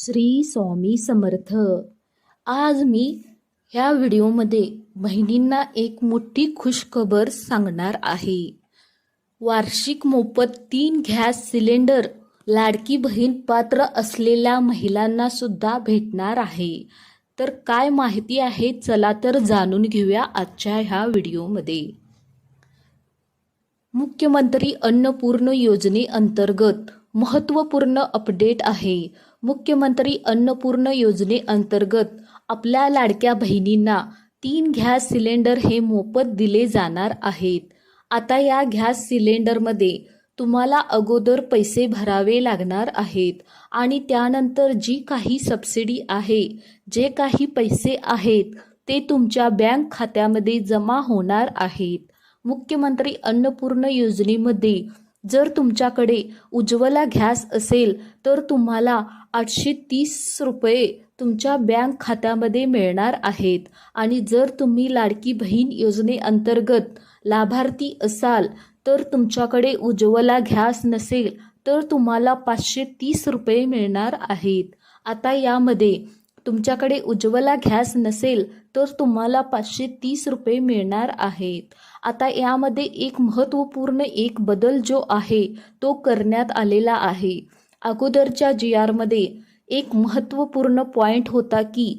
श्री स्वामी समर्थ. आज मी ह्या व्हिडिओमध्ये बहिणींना एक मोठी खुशखबर सांगणार आहे. वार्षिक मोफत तीन गॅस सिलेंडर लाडकी बहीण पात्र असलेल्या महिलांना सुद्धा भेटणार आहे. तर काय माहिती आहे चला तर जाणून घेऊया आजच्या ह्या व्हिडिओमध्ये. मुख्यमंत्री अन्नपूर्ण योजनेअंतर्गत महत्त्वपूर्ण अपडेट आहे. मुख्यमंत्री अन्नपूर्ण योजनेअंतर्गत आपल्या लाडक्या बहिणींना तीन गॅस सिलेंडर हे मोफत दिले जाणार आहेत. आता या गॅस सिलेंडरमध्ये तुम्हाला अगोदर पैसे भरावे लागणार आहेत आणि त्यानंतर जी काही सबसिडी आहे जे काही पैसे आहेत ते तुमच्या बँक खात्यामध्ये जमा होणार आहेत. मुख्यमंत्री अन्नपूर्ण योजनेमध्ये जर तुमच्याकडे उज्ज्वला गॅस असेल तर तुम्हाला आठशे तीस रुपये तुमच्या बँक खात्यामध्ये मिळणार आहेत. आणि जर तुम्ही लाडकी बहीण योजनेअंतर्गत लाभार्थी असाल तर तुमच्याकडे उज्ज्वला गॅस नसेल तर तुम्हाला पाचशे तीस रुपये मिळणार आहेत. आता यामध्ये तुमच्याकडे उज्ज्वला गॅस नसेल तर तुम्हाला पाचशे तीस रुपये मिळणार आहेत. आता यामध्ये एक महत्त्वपूर्ण एक बदल जो आहे तो करण्यात आलेला आहे. अगोदरच्या जी आरमध्ये एक महत्त्वपूर्ण पॉईंट होता की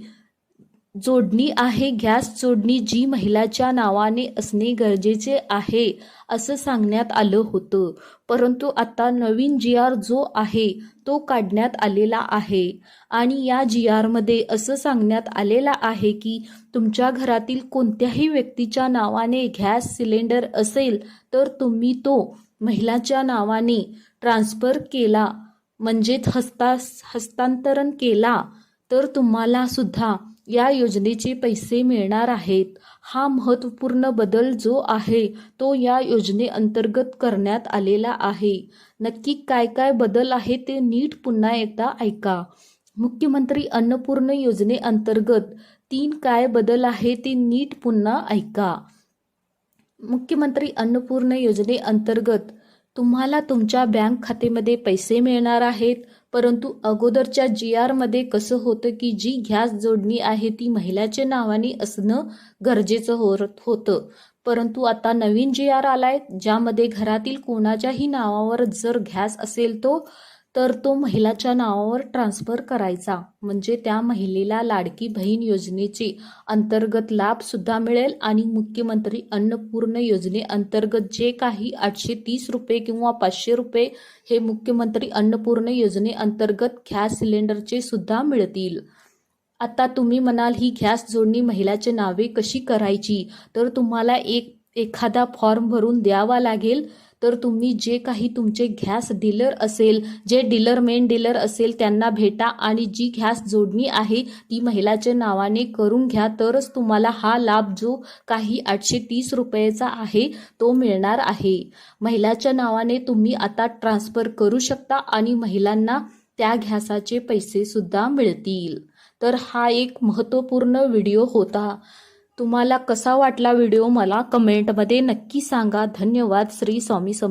जोडणी आहे गॅस जोडणी जी महिलाच्या नावाने असणे गरजेचे आहे असं सांगण्यात आलं होतं. परंतु आता नवीन जी आर जो आहे तो काढण्यात आलेला आहे. आणि या जी आरमध्ये असं सांगण्यात आलेला आहे की तुमच्या घरातील कोणत्याही व्यक्तीच्या नावाने गॅस सिलेंडर असेल तर तुम्ही तो महिलाच्या नावाने ट्रान्स्फर केला म्हणजेच हस्ता हस्तांतरण केला तर तुम्हाला सुद्धा या योजनेचे पैसे मिळणार आहेत. हा महत्त्वपूर्ण बदल जो आहे तो या योजनेअंतर्गत करण्यात आलेला आहे. नक्की काय काय बदल आहे ते नीट पुन्हा एकदा ऐका. मुख्यमंत्री अन्नपूर्ण योजनेअंतर्गत तीन काय बदल आहे ते नीट पुन्हा ऐका. मुख्यमंत्री अन्नपूर्ण योजनेअंतर्गत तुम्हाला तुमच्या बँक खात्यामध्ये पैसे मिळणार आहेत. परंतु अगोदरच्या जी आरमध्ये कसं होतं की जी गॅस जोडणी आहे ती महिलाच्या नावाने असणं गरजेचं होत होतं. परंतु आता नवीन जी आर आलाय ज्यामध्ये घरातील कोणाच्याही नावावर जर गॅस असेल तो तर तो महिलाच्या नावावर ट्रान्स्फर करायचा. म्हणजे त्या महिलेला लाडकी बहीण योजनेचे अंतर्गत लाभसुद्धा मिळेल आणि मुख्यमंत्री अन्नपूर्ण योजनेअंतर्गत जे काही आठशे तीस रुपये किंवा पाचशे रुपये हे मुख्यमंत्री अन्नपूर्ण योजनेअंतर्गत गॅस सिलेंडरचे सुद्धा मिळतील. आता तुम्ही म्हणाल ही गॅस जोडणी महिलाचे नावे कशी करायची? तर तुम्हाला एक एखादा फॉर्म भरून द्यावा लागेल. तर तुम्ही जे काही तुमचे गॅस डीलर असेल जे डीलर मेन डीलर असेल त्यांना भेटा आणि जी गॅस जोडणी आहे ती महिलाच्या नावाने करून घ्या. तरच तुम्हाला हा लाभ जो काही आठशे तीस रुपयाचा आहे तो मिळणार आहे. महिलाच्या नावाने तुम्ही आता ट्रान्स्फर करू शकता आणि महिलांना त्या घॅसाचे पैसे सुद्धा मिळतील. तर हा एक महत्त्वपूर्ण व्हिडिओ होता. तुम्हाला कसा वाटला व्हिडिओ मला कमेंटमध्ये नक्की सांगा. धन्यवाद. श्री स्वामी सम